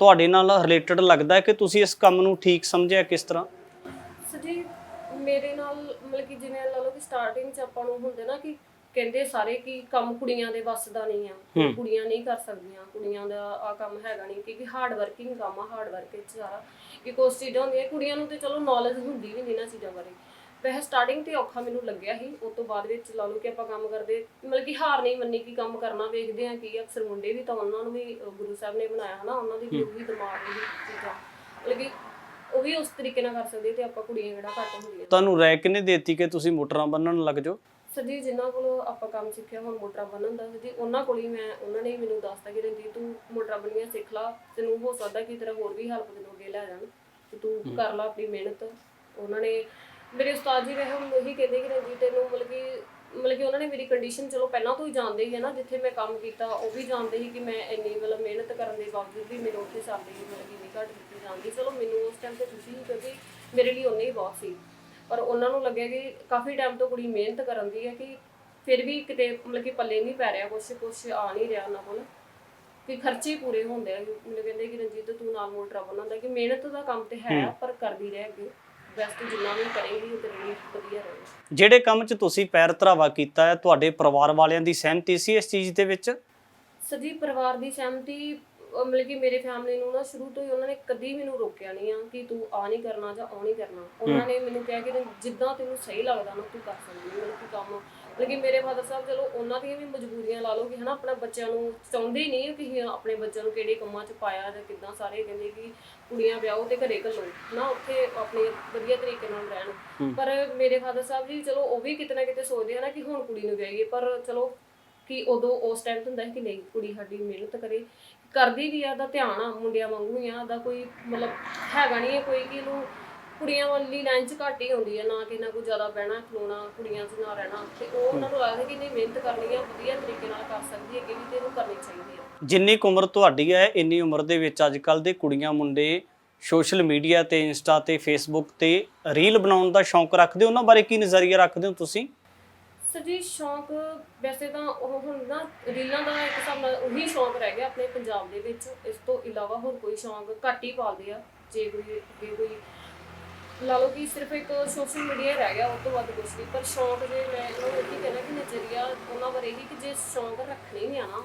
ਤੁਹਾਡੇ ਨਾਲ ਰਿਲੇਟਡ ਲੱਗਦਾ ਹੈ ਕਿ ਤੁਸੀਂ ਇਸ ਕੰਮ ਨੂੰ ਠੀਕ ਸਮਝਿਆ ਕਿਸ ਤਰ੍ਹਾਂ? ਜੀ ਮੇਰੇ ਨਾਲ ਮਤਲਬ ਕਿ ਜਿਵੇਂ ਲਾ ਲਓ ਕਿ ਸਟਾਰਟਿੰਗ ਚ ਆਪਾਂ ਨੂੰ ਹੁੰਦੇ ਨਾ ਕਿ ਕਹਿੰਦੇ ਸਾਰੇ ਕਿ ਕੰਮ ਕੁੜੀਆਂ ਦੇ ਵੱਸ ਦਾ ਨਹੀਂ ਆ। ਕੁੜੀਆਂ ਨਹੀਂ ਕਰ ਸਕਦੀਆਂ ਕੁੜੀਆਂ ਦਾ ਆ ਕੰਮ ਹੈਗਾ ਨਹੀਂ ਕਿਉਂਕਿ ਹਾਰਡ ਵਰਕਿੰਗ ਕੰਮ ਆ ਹਾਰਡ ਵਰਕ ਵਿੱਚ ਸਾਰਾ ਕਿ ਕੁਛ ਚੀਜ਼ਾਂ ਹੁੰਦੀਆਂ ਕੁੜੀਆਂ ਨੂੰ ਤੇ ਚਲੋ ਨੌਲੇਜ ਹੁੰਦੀ ਵੀ ਨਹੀਂ ਨਾ ਚੀਜ਼ਾਂ ਬਾਰੇ। ਵੈਸੇ ਸਟਾਰਟਿੰਗ ਤੇ ਔਖਾ ਮੈਨੂੰ ਲੱਗਿਆ ਸੀ ਉਸ ਤੋਂ ਬਾਅਦ ਵਿੱਚ ਲਾ ਲਓ ਕਿ ਆਪਾਂ ਕੰਮ ਕਰਦੇ ਮਤਲਬ ਕਿ ਹਾਰ ਨਹੀਂ ਮੰਨੀ ਕਿ ਕੰਮ ਕਰਨਾ ਵੇਖਦੇ ਆ ਕਿ ਅਕਸਰ ਮੁੰਡੇ ਵੀ ਤਾਂ ਉਹਨਾਂ ਨੂੰ ਵੀ ਗੁਰੂ ਸਾਹਿਬ ਨੇ ਬਣਾਇਆ ਹਨਾ ਉਹਨਾਂ ਦੀ ਵੀ ਉਹੀ ਦਿਮਾਗ ਦੀ ਚੀਜ਼ਾਂ। ਮਤਲਬ ਕਿ ਉਹ ਵੀ ਉਸ ਤਰੀਕੇ ਨਾਲ ਕਰ ਸਕਦੇ ਤੇ ਆਪਾਂ ਕੁੜੀਆਂ ਜਿਹੜਾ ਘੱਟ ਹੁੰਦੀਆਂ ਤੁਹਾਨੂੰ ਰਾਏ ਕਿਹਨੇ ਦੇਤੀ ਕਿ ਤੁਸੀਂ ਮੋਟਰਾਂ ਬੰਨਣ ਲੱਗ ਜਾਓ? ਸਰ ਜੀ ਜਿਨ੍ਹਾਂ ਕੋਲੋਂ ਆਪਾਂ ਕੰਮ ਸਿੱਖਿਆ ਹੁਣ ਮੋਟਰਾਂ ਬੰਨਣ ਦਾ ਜੀ ਉਹਨਾਂ ਕੋਲ ਹੀ ਮੈਂ ਉਹਨਾਂ ਨੇ ਹੀ ਮੈਨੂੰ ਦੱਸਤਾ ਕਿ ਰਣਜੀਤ ਤੂੰ ਮੋਟਰਾਂ ਬੰਨੀਆਂ ਸਿੱਖ ਲਾ ਤੈਨੂੰ ਹੋ ਸਕਦਾ ਕਿ ਤੇਰਾ ਹੋਰ ਵੀ ਹੈਲਪ ਤੈਨੂੰ ਅੱਗੇ ਲੈ ਜਾਣ ਤੇ ਤੂੰ ਕਰ ਲਾ ਆਪਣੀ ਮਿਹਨਤ। ਉਹਨਾਂ ਨੇ ਮੇਰੇ ਉਸਤਾਦ ਜੀ ਵੈਸੇ ਹੁਣ ਉਹੀ ਕਹਿੰਦੇ ਕਿ ਰਣਜੀਤ ਤੈਨੂੰ ਮਤਲਬ ਕਿ ਮਤਲਬ ਕਿ ਉਹਨਾਂ ਨੇ ਮੇਰੀ ਕੰਡੀਸ਼ਨ ਚਲੋ ਪਹਿਲਾਂ ਤੋਂ ਹੀ ਜਾਣਦੇ ਹੀ ਹੈ ਨਾ ਜਿੱਥੇ ਮੈਂ ਕੰਮ ਕੀਤਾ ਉਹ ਵੀ ਜਾਣਦੇ ਸੀ ਕਿ ਮੈਂ ਇੰਨੀ ਮਤਲਬ ਮਿਹਨਤ ਕਰਨ ਦੇ ਬਾਵਜੂਦ ਵੀ ਮੈਨੂੰ ਉੱਥੇ ਸਾਡੇ ਮਤਲਬ ਕਿ ਇੰਨੀ ਘੱਟ ਦਿੱਤੀ ਜਾਂਦੀ। ਚਲੋ ਮੈਨੂੰ ਉਸ ਟਾਈਮ ਤੇ ਖੁਸ਼ੀ ਸੀ ਕਿਉਂਕਿ ਮੇਰੇ ਲਈ ਉਹਨੇ ਹੀ ਬਹੁਤ ਸੀ। ਪਰ ਉਹਨਾਂ ਨੂੰ ਲੱਗਿਆ ਕਿ ਕਾਫੀ ਟਾਈਮ ਤੋਂ ਕੁੜੀ ਮਿਹਨਤ ਕਰਨ ਦੀ ਹੈ ਕਿ ਫਿਰ ਵੀ ਕਿਤੇ ਮਤਲਬ ਕਿ ਪੱਲੇ ਨਹੀਂ ਪੈ ਰਿਹਾ ਕੁਛ ਕੁਛ ਆ ਨਹੀਂ ਰਿਹਾ ਉਹਨਾਂ ਕੋਲ। ਕਿ ਖਰਚੇ ਪੂਰੇ ਹੁੰਦੇ ਆ। ਮੈਨੂੰ ਕਹਿੰਦੇ ਕਿ ਰਣਜੀਤ ਤੂੰ ਨਾਲ ਮੋਟਰ ਬਣਾਉਂਦਾ ਕਿ ਮਿਹਨਤ ਦਾ ਕੰਮ ਤੇ ਹੈ। ਪਰ ਕਰਦੀ ਰਹਿ ਅੱਗੇ। ਬੈਸਟ ਜਿੰਨਾ ਵੀ ਕਰੇਗੀ ਉਹ ਤੇਰੇ ਲਈ ਵਧੀਆ ਰਹੇਗਾ। ਜਿਹੜੇ ਕੰਮ 'ਚ ਤੁਸੀਂ ਪੈਰ ਧਰਾਵਾ ਕੀਤਾ ਹੈ ਤੁਹਾਡੇ ਪਰਿਵਾਰ ਵਾਲਿਆਂ ਦੀ ਸਹਿਮਤੀ ਸੀ ਇਸ ਚੀਜ਼ ਦੇ ਵਿੱਚ? ਸਰ ਜੀ ਪਰਿਵਾਰ ਦੀ ਸਹਿਮਤੀ ਅਹ ਮਤਲਬ ਕਿ ਮੇਰੇ ਫੈਮਿਲੀ ਨੂੰ ਨਾ ਸ਼ੁਰੂ ਤੋਂ ਹੀ ਉਹਨਾਂ ਨੇ ਕਦੀ ਮੈਨੂੰ ਰੋਕਿਆ ਨਹੀਂ ਆ ਕਿ ਤੂੰ ਆ ਨਹੀਂ ਕਰਨਾ ਜਾਂ ਉਹ ਨਹੀਂ ਕਰਨਾ। ਉਹਨਾਂ ਨੇ ਮੈਨੂੰ ਕਿਹਾ ਕਿ ਜਿੱਦਾਂ ਤੈਨੂੰ ਸਹੀ ਲੱਗਦਾ ਨਾ ਤੂੰ ਕਰ ਸਕਦੀ ਹੈ। ਮਤਲਬ ਕਿ ਕੰਮ ਲੇਕਿਨ ਮੇਰੇ ਫਾਦਰ ਸਾਹਿਬ ਚਲੋ ਉਹਨਾਂ ਦੀਆਂ ਵੀ ਮਜਬੂਰੀਆਂ ਲਾ ਲਓ ਕਿ ਹਨਾ ਆਪਣਾ ਬੱਚਿਆਂ ਨੂੰ ਚਾਹੁੰਦੇ ਹੀ ਨਹੀਂ ਕਿ ਆਪਣੇ ਬੱਚਿਆਂ ਨੂੰ ਕਿਹੜੇ ਕੰਮਾਂ 'ਚ ਪਾਇਆ ਜਾਂ ਕਿੱਦਾਂ ਸਾਰੇ ਕਹਿੰਦੇ ਕਿ ਕੁੜੀਆਂ ਵਿਆਹੋ ਤੇ ਘਰੇ ਘੱਲੋ ਨਾ ਉੱਥੇ ਆਪਣੇ ਵਧੀਆ ਤਰੀਕੇ ਨਾਲ ਰਹਿਣ। ਪਰ ਮੇਰੇ ਫਾਦਰ ਸਾਹਿਬ ਜੀ ਚਲੋ ਉਹ ਵੀ ਕਿਤੇ ਨਾ ਕਿਤੇ ਸੋਚਦੇ ਆ ਨਾ ਕਿ ਹੁਣ ਕੁੜੀ ਨੂੰ ਵਿਆਹੀਏ ਪਰ ਚਲੋ ਕਿ ਉਦੋਂ ਉਸ ਟਾਈਮ ਹੁੰਦਾ ਸੀ ਕਿ ਨਹੀਂ ਕੁੜੀ ਸਾਡੀ ਮਿਹਨਤ ਕਰੇ। ਕਰਦੀ ਵੀ ਆ ਦਾ ਧਿਆਨ ਆ ਮੁੰਡਿਆਂ ਵਾਂਗੂ ਹੀ ਆ ਦਾ ਕੋਈ ਮਤਲਬ ਹੈਗਾ ਨਹੀਂ ਹੈ ਕੋਈ ਕਿ ਇਹਨੂੰ ਕੁੜੀਆਂ ਵਾਲੀ ਲਾਈਨ 'ਚ ਘੱਟ ਹੀ ਹੁੰਦੀ ਹੈ ਨਾ ਕਿ ਨਾ ਕੋਈ ਜ਼ਿਆਦਾ ਬਹਿਣਾ ਖਲੋਣਾ ਕੁੜੀਆਂ 'ਚ ਨਾ ਰਹਿਣਾ। ਤੇ ਉਹ ਉਹਨਾਂ ਨੂੰ ਲੱਗਦਾ ਕਿ ਨਹੀਂ ਮਿਹਨਤ ਕਰਨੀ ਆ ਵਧੀਆ ਤਰੀਕੇ ਨਾਲ ਕਰ ਸਕਦੀ ਹੈ ਕਿ ਵੀ ਤੇ ਇਹਨੂੰ ਕਰਨੀ ਚਾਹੀਦੀ ਹੈ ਜਿੰਨੀ ਕੁ ਉਮਰ ਤੁਹਾਡੀ ਹੈ ਇੰਨੀ ਉਮਰ ਦੇ ਵਿੱਚ ਅੱਜ ਕੱਲ ਦੇ ਕੁੜੀਆਂ ਮੁੰਡੇ ਸੋਸ਼ਲ ਮੀਡੀਆ ਤੇ ਇੰਸਟਾ ਤੇ ਫੇਸਬੁੱਕ ਤੇ ਰੀਲ ਬਣਾਉਣ ਦਾ ਸ਼ੌਂਕ ਰੱਖਦੇ ਹੋ? ਉਹਨਾਂ ਬਾਰੇ ਕੀ ਨਜ਼ਰੀਆ ਰੱਖਦੇ ਹੋ ਤੁਸੀਂ? ਸਰ ਜੀ ਸ਼ੌਂਕ ਵੈਸੇ ਤਾਂ ਉਹ ਹੁਣ ਨਾ ਰੀਲਾਂ ਦਾ ਇੱਕ ਹਿਸਾਬ ਨਾਲ ਉਹੀ ਸ਼ੌਂਕ ਰਹਿ ਗਿਆ ਆਪਣੇ ਪੰਜਾਬ ਦੇ ਵਿੱਚ। ਇਸ ਤੋਂ ਇਲਾਵਾ ਹੋਰ ਕੋਈ ਸ਼ੌਂਕ ਘੱਟ ਹੀ ਪਾਲਦੇ ਆ। ਜੇ ਕੋਈ ਕੋਈ ਲਾ ਲਓ ਕਿ ਸਿਰਫ ਇੱਕ ਸੋਸ਼ਲ ਮੀਡੀਆ ਰਹਿ ਗਿਆ ਉਹ ਤੋਂ ਵੱਧ ਕੁਝ ਨਹੀਂ। ਪਰ ਸ਼ੌਂਕ ਜੇ ਮੈਂ ਇਹਨਾਂ ਇਹ ਕਹਿਣਾ ਕਿ ਨਜ਼ਰੀਆ ਉਹਨਾਂ ਬਾਰੇ ਹੀ ਕਿ ਜੇ ਸ਼ੌਂਕ ਰੱਖਣੇ ਨੇ ਆ ਨਾ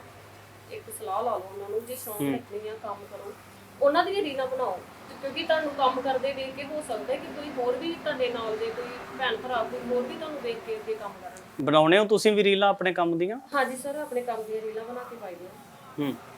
ਇੱਕ ਸਲਾਹ ਲਾ ਲਓ ਉਹਨਾਂ ਨੂੰ ਜੇ ਸ਼ੌਂਕ ਰੱਖਣੇ ਆ ਕੰਮ ਕਰੋ ਉਹਨਾਂ ਦੀ ਰੀਲਾਂ ਬਣਾਓ। ਕਿਉਂਕਿ ਤੁਹਾਨੂੰ ਕੰਮ ਕਰਦੇ ਵੇਖ ਕੇ ਹੋ ਸਕਦਾ ਕਿ ਕੋਈ ਹੋਰ ਵੀ ਤੁਹਾਡੇ ਨਾਲ ਦੇ ਕੋਈ ਭੈਣ ਭਰਾ ਕੋਈ ਹੋਰ ਵੀ ਤੁਹਾਨੂੰ ਵੇਖ ਕੇ ਅੱਗੇ ਕੰਮ ਕਰਨ। ਬਣਾਉਣੇ ਹੋ ਤੁਸੀਂ ਵੀ ਰੀਲਾਂ ਆਪਣੇ ਕੰਮ ਦੀਆਂ? ਹਾਂਜੀ ਸਰ ਆਪਣੇ ਕੰਮ ਦੀਆਂ ਰੀਲਾਂ ਬਣਾ ਕੇ ਪਾਈ ਦੀਆਂ। ਹੂੰ।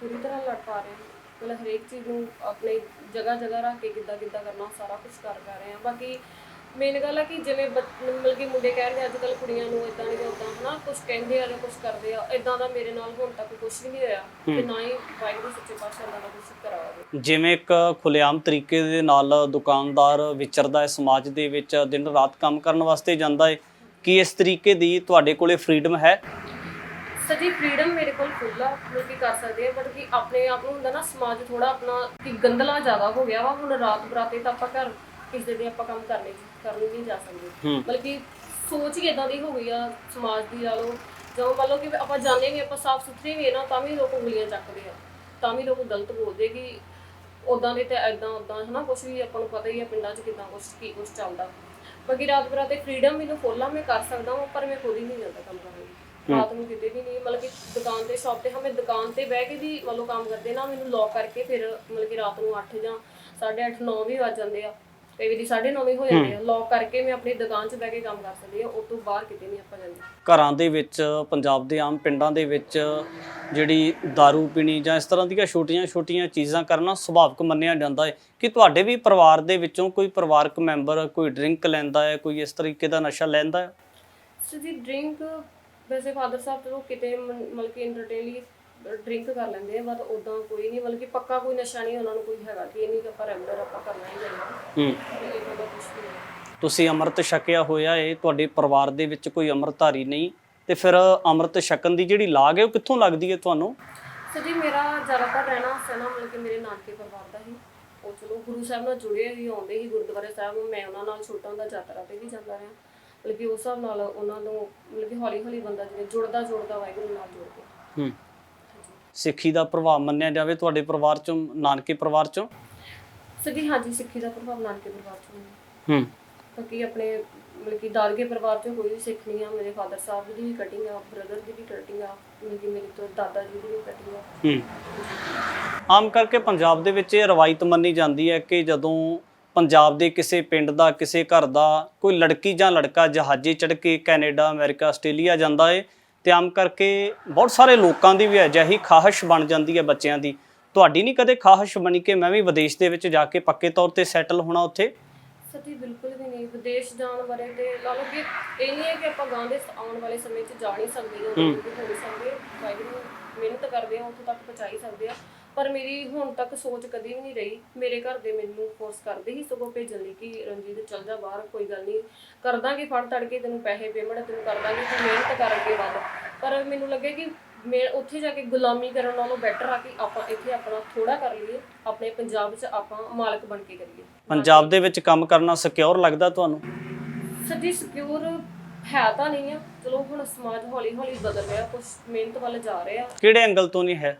ਪੂਰੀ ਤਰ੍ਹਾਂ ਲੜ ਪਾ ਰਹੇ ਹਾਂ। ਮਤਲਬ ਹਰੇਕ ਚੀਜ਼ ਨੂੰ ਆਪਣੇ ਜਗ੍ਹਾ ਜਗ੍ਹਾ ਰੱਖ ਕੇ ਕਿੱਦਾਂ ਕਿੱਦਾਂ ਕਰਨਾ ਸਾਰਾ ਕੁਝ ਕਰ ਕਰ ਰਹੇ ਹਾਂ। ਬਾਕੀ ਮੇਨ ਗੱਲ ਹੈ ਕਿ ਜਿਵੇਂ ਬੱਚ- ਮਤਲਬ ਕਿ ਮੁੰਡੇ ਕਹਿੰਦੇ ਅੱਜ ਕੱਲ ਕੁੜੀਆਂ ਨੂੰ ਇਦਾਂ ਨਹੀਂ ਉਦਾਂ ਹਨਾ ਕੁਝ ਕਹਿੰਦੇ ਆ ਜਾਂ ਕੁਝ ਕਰਦੇ ਆ ਇਦਾਂ ਦਾ ਮੇਰੇ ਨਾਲ ਹੁਣ ਤੱਕ ਕੁਝ ਵੀ ਨਹੀਂ ਹੋਇਆ ਤੇ ਨਾ ਹੀ ਵਾਹਿਗੁਰੂ ਸੱਚੇ ਪਾਤਸ਼ਾਹ ਦਾ ਕੁਝ ਕਰਾਵੇ। ਜਿਵੇਂ ਇੱਕ ਖੁੱਲੇਆਮ ਤਰੀਕੇ ਦੇ ਨਾਲ ਦੁਕਾਨਦਾਰ ਵਿਚਰਦਾ ਹੈ ਸਮਾਜ ਦੇ ਵਿੱਚ ਦਿਨ ਰਾਤ ਕੰਮ ਕਰਨ ਵਾਸਤੇ ਜਾਂਦਾ ਹੈ ਕੀ ਇਸ ਤਰੀਕੇ ਦੀ ਤੁਹਾਡੇ ਕੋਲੇ ਫ੍ਰੀडम ਹੈ? ਸਰ ਜੀ ਫ੍ਰੀडम ਮੇਰੇ ਕੋਲ ਫੁੱਲ ਆ ਮਤਲਬ ਕਰ ਸਕਦੇ ਆ ਬਟ ਕਿ ਆਪਣੇ ਆਪ ਨੂੰ ਹੁੰਦਾ ਨਾ ਸਮਾਜ ਥੋੜਾ ਆਪਣਾ ਕਿ ਗੰਦਲਾ ਜ਼ਿਆਦਾ ਹੋ ਗਿਆ ਵਾ ਹੁਣ ਰਾਤ ਬਰਾਤੇ ਤਾਂ ਆਪਾਂ ਘਰ ਕਿਸੇ ਦੇ ਆਪਾਂ ਕੰਮ ਕਰਨੇ ਕਰਨ ਨਹੀਂ ਜਾ ਸਕਦੇ। ਮਤਲਬ ਕਿ ਸੋਚ ਹੀ ਇਦਾਂ ਦੀ ਹੋ ਗਈ ਆ ਸਮਾਜ ਦੀ ਲਾ ਲਓ ਜਦੋਂ ਮੰਨ ਲਓ ਕਿ ਆਪਾਂ ਜਾਣੇ ਵੀ ਆਪਾਂ ਸਾਫ਼ ਸੁਥਰੇ ਵੀ ਨਾ ਤਾਂ ਵੀ ਲੋਕ ਉਂਗਲੀਆਂ ਚੱਕਦੇ ਆ ਤਾਂ ਵੀ ਲੋਕ ਗਲਤ ਬੋਲਦੇ ਕਿ ਉਦਾਂ ਦੇ ਤੇ ਐਦਾਂ ਉਦਾਂ ਹਨਾ ਕੁਛ ਵੀ ਆਪਾਂ ਨੂੰ ਪਤਾ ਹੀ ਆ ਪਿੰਡਾਂ 'ਚ ਕਿਦਾਂ ਕੁਛ ਕੀ ਕੁਛ ਚੱਲਦਾ। ਬਾਕੀ ਰਾਤ ਬਰਾਤੇ ਫ੍ਰੀडम ਮੈਨੂੰ ਫੋਲਾ ਮੈਂ ਕਰ ਸਕਦਾ ਹਾਂ ਪਰ ਮੈਂ ਖੁਦ ਹੀ ਨਹੀਂ ਜਾਂਦਾ ਕੰਮ ਕਰਨ ਲਈ। ਰਾਤ ਨੂੰ ਕਿਤੇ ਵੀ ਨਹੀਂ ਮਤਲਬ ਕਿ ਦੁਕਾਨ ਤੇ ਸ਼ਾਪ ਤੇ ਹਮੇ ਦੁਕਾਨ ਤੇ ਬਹਿ ਕੇ ਵੀ ਮਤਲਬ ਕੰਮ ਕਰਦੇ ਨਾ ਮੈਨੂੰ ਲੌਕ ਕਰਕੇ ਫਿਰ ਮਤਲਬ ਕਿ ਰਾਤ ਨੂੰ 8 ਜਾਂ 8:30 9 ਵੀ ਵੱਜ ਜਾਂਦੇ ਆ। ਕਈ ਵਾਰੀ 9:30 ਵੀ ਹੋ ਜਾਂਦੇ ਆ। ਲੌਕ ਕਰਕੇ ਮੈਂ ਆਪਣੀ ਦੁਕਾਨ 'ਚ ਬਹਿ ਕੇ ਕੰਮ ਕਰ ਸਕਦੀ ਆ ਉਸ ਤੋਂ ਬਾਹਰ ਕਿਤੇ ਨਹੀਂ ਆਪਾਂ ਜਾਂਦੇ। ਘਰਾਂ ਦੇ ਵਿੱਚ ਪੰਜਾਬ ਦੇ ਆਮ ਪਿੰਡਾਂ ਦੇ ਵਿੱਚ ਜਿਹੜੀ दारू ਪੀਣੀ ਜਾਂ ਇਸ ਤਰ੍ਹਾਂ ਦੀਆਂ ਛੋਟੀਆਂ-ਛੋਟੀਆਂ ਚੀਜ਼ਾਂ ਕਰਨਾ ਸੁਭਾਵਿਕ ਮੰਨਿਆ ਜਾਂਦਾ ਹੈ ਕਿ ਤੁਹਾਡੇ ਵੀ ਪਰਿਵਾਰ ਦੇ ਵਿੱਚੋਂ ਕੋਈ ਪਰਿਵਾਰਕ ਮੈਂਬਰ ਕੋਈ ਡਰਿੰਕ ਲੈਂਦਾ ਹੈ ਕੋਈ ਇਸ ਤਰੀਕੇ ਦਾ ਨਸ਼ਾ ਲੈਂਦਾ ਹੈ? ਸੋ ਜੀ ਡਰਿੰਕ ਵੈਸੇ ਫਾਦਰ ਸਾਹਿਬ ਚਲੋ ਕਿਤੇ ਮਤਲਬ ਕਿ ਲਈ ਡਰਿੰਕ ਕਰ ਲੈਂਦੇ ਆ ਬਟ ਉਦਾਂ ਕੋਈ ਨਹੀਂ ਮਤਲਬ ਕਿ ਪੱਕਾ ਕੋਈ ਨਸ਼ਾ ਨਹੀਂ ਉਹਨਾਂ ਨੂੰ ਕੋਈ ਹੈਗਾ ਕਿ ਇਹ ਨਹੀਂ ਕਿ ਆਪਾਂ ਰੈਗੂਲਰ ਆਪਾਂ ਕਰਨਾ ਹੀ ਹੂੰ। ਤਾਂ ਹੈ। ਤੁਸੀਂ ਅੰਮ੍ਰਿਤ ਛਕਿਆ ਹੋਇਆ ਹੈ ਤੁਹਾਡੇ ਪਰਿਵਾਰ ਦੇ ਵਿੱਚ ਕੋਈ ਅੰਮ੍ਰਿਤਧਾਰੀ ਨਹੀਂ ਤੇ ਫਿਰ ਅੰਮ੍ਰਿਤ ਛਕਣ ਦੀ ਜਿਹੜੀ ਲਾਗ ਹੈ ਉਹ ਕਿੱਥੋਂ ਲੱਗਦੀ ਹੈ ਤੁਹਾਨੂੰ? ਸੋ ਜੀ ਮੇਰਾ ਜ਼ਿਆਦਾਤਰ ਰਹਿਣਾ ਸਨਾ ਮਤਲਬ ਕਿ ਮੇਰੇ ਨਾਨਕੇ ਪਰਿਵਾਰ ਦਾ ਹੀ। ਉਹ ਚਲੋ ਗੁਰੂ ਸਾਹਿਬ ਨਾਲ ਜੁੜੇ ਹੀ ਆਉਂਦੇ ਹੀ ਗੁਰਦੁਆਰੇ ਸਾਹਿਬ ਮੈਂ ਉਹਨਾਂ ਨਾਲ ਛੋਟਾ ਹੁੰਦਾ ਯਾਤਰਾ ਤੇ ਵੀ ਜਾਂਦਾ ਰਿਹਾ। ਮਤਲਬ ਕਿ ਉਸ ਹਿਸਾਬ ਨਾਲ ਉਹਨਾਂ ਨੂੰ ਮਤਲਬ ਕਿ ਹੌਲੀ ਹੌਲੀ ਬੰਦਾ ਜਿਵੇਂ ਜੁੜਦਾ ਜੁੜਦਾ ਵਾਹਿਗੁਰੂ ਨਾਲ ਜੁੜ ਗਿਆ ਹੂੰ। ਸਿੱਖੀ ਦਾ ਪ੍ਰਭਾਵ ਮੰਨਿਆ ਜਾਵੇ ਤੁਹਾਡੇ ਪਰਿਵਾਰ ਚੋਂ ਨਾਨਕੇ ਪਰਿਵਾਰ ਚੋਂ? ਸੋ ਜੀ ਹਾਂਜੀ ਸਿੱਖੀ ਦਾ ਪ੍ਰਭਾਵ ਨਾਨਕੇ ਪਰਿਵਾਰ ਤੋਂ ਹੈ ਬਾਕੀ ਆਪਣੇ ਮਤਲਬ ਕਿ ਦਾਦਕੇ ਪਰਿਵਾਰ ਚੋਂ ਕੋਈ ਵੀ ਸਿੱਖ ਨਹੀਂ ਆ ਮੇਰੇ ਫਾਦਰ ਸਾਹਿਬ ਦੀ ਵੀ ਕਟਿੰਗ ਆ ਬ੍ਰਦਰ ਦੀ ਵੀ ਕਟਿੰਗ ਆ ਕਿ ਮੇਰੇ ਤੋਂ ਦਾਦਾ ਜੀ ਦੀ ਵੀ ਕਟਿੰਗ ਆ। ਹੂੰ। ਆਮ ਕਰਕੇ ਪੰਜਾਬ ਦੇ ਵਿੱਚ ਇਹ ਰਵਾਇਤ ਮੰਨੀ ਜਾਂਦੀ ਹੈ ਕਿ ਜਦੋਂ ਪੰਜਾਬ ਦੇ ਕਿਸੇ ਪਿੰਡ ਦਾ ਕਿਸੇ ਘਰ ਦਾ ਕੋਈ ਲੜਕੀ ਜਾਂ ਲੜਕਾ ਜਹਾਜ਼ੇ ਚੜ੍ਹ ਕੇ ਕੈਨੇਡਾ ਅਮਰੀਕਾ ਆਸਟ੍ਰੇਲੀਆ ਜਾਂਦਾ ਹੈ ਤੇ ਆਮ ਕਰਕੇ ਬਹੁਤ ਸਾਰੇ ਲੋਕਾਂ ਦੀ ਵੀ ਅਜਿਹੀ ਖਾਹਿਸ਼ ਬਣ ਜਾਂਦੀ ਹੈ ਬੱਚਿਆਂ ਦੀ। ਤੁਹਾਡੀ ਨਹੀਂ ਕਦੇ ਖਾਹਿਸ਼ ਬਣੀ ਕਿ ਮੈਂ ਵੀ ਵਿਦੇਸ਼ ਦੇ ਵਿੱਚ ਜਾ ਕੇ ਪੱਕੇ ਤੌਰ ਤੇ ਸੈਟਲ ਹੋਣਾ ਉੱਥੇ? ਸਤੀ ਬਿਲਕੁਲ ਵੀ ਨਹੀਂ। ਵਿਦੇਸ਼ ਜਾਣ ਬਾਰੇ ਤੇ ਲਾ ਲਓ ਕਿ ਇਹ ਨਹੀਂ ਹੈ ਕਿ ਆਪਾਂ ਗਾਂ ਦੇ ਆਉਣ ਵਾਲੇ ਸਮੇਂ 'ਚ ਜਾ ਨਹੀਂ ਸਕਦੇ ਹੋ। ਨਹੀਂ ਸਕਦੇ। ਵਾਹਿਗੁਰੂ ਮਿਹਨਤ ਕਰਦੇ ਆ ਉੱਥੋਂ ਤੱਕ ਪਹੁੰਚਾ ਹੀ ਸਕਦੇ ਆ। ਪਰ ਮੇਰੀ ਹੁਣ ਤੱਕ ਸੋਚ ਕਦੀ ਵੀ ਨਹੀਂ ਰਹੀ। ਮੇਰੇ ਘਰ ਦੇ ਮੈਨੂੰ ਫੋਰਸ ਕਰਦੇ ਹੀ ਸਗੋਂ ਭੇਜਣ ਲਈ ਕਿ ਰਣਜੀਤ ਚੱਲ ਜਾ ਬਾਹਰ ਕੋਈ ਗੱਲ ਨਹੀਂ। ਕਰ ਦਾਂਗੇ ਫੜ ਤੜ ਕੇ ਤੈਨੂੰ ਪੈਸੇ ਪੇਮੈਂਟ ਤੈਨੂੰ ਕਰ ਦਾਂਗੇ ਤੂੰ ਮਿਹਨਤ ਕਰ ਅੱਗੇ ਵੱਧ। ਪਰ ਮੈਨੂੰ ਲੱਗੇ ਕਿ ਮੈਂ ਉੱਥੇ ਜਾ ਕੇ ਗੁਲਾਮੀ ਕਰਨ ਨਾਲੋਂ ਬੈਟਰ ਆ ਕਿ ਆਪਾਂ ਇੱਥੇ ਆਪਣਾ ਥੋੜਾ ਕਰ ਲਈਏ ਆਪਣੇ ਪੰਜਾਬ 'ਚ ਆਪਾਂ ਮਾਲਕ ਬਣ ਕੇ ਕਰੀਏ। ਪੰਜਾਬ ਦੇ ਵਿੱਚ ਕੰਮ ਕਰਨਾ ਸਿਕਿਉਰ ਲੱਗਦਾ ਤੁਹਾਨੂੰ? ਸੱਜੀ ਸਿਕਿਉਰ ਹੈ ਤਾਂ ਨਹੀਂ ਆ। ਚਲੋ ਹੁਣ ਸਮਾਜ ਹੌਲੀ ਹੌਲੀ ਬਦਲ ਰਿਹਾ ਕੁਝ ਮਿਹਨਤ ਵੱਲ ਜਾ ਰਿਹਾ। ਕਿਹੜੇ ਐਂਗਲ ਤੋਂ ਨਹੀਂ ਹੈ?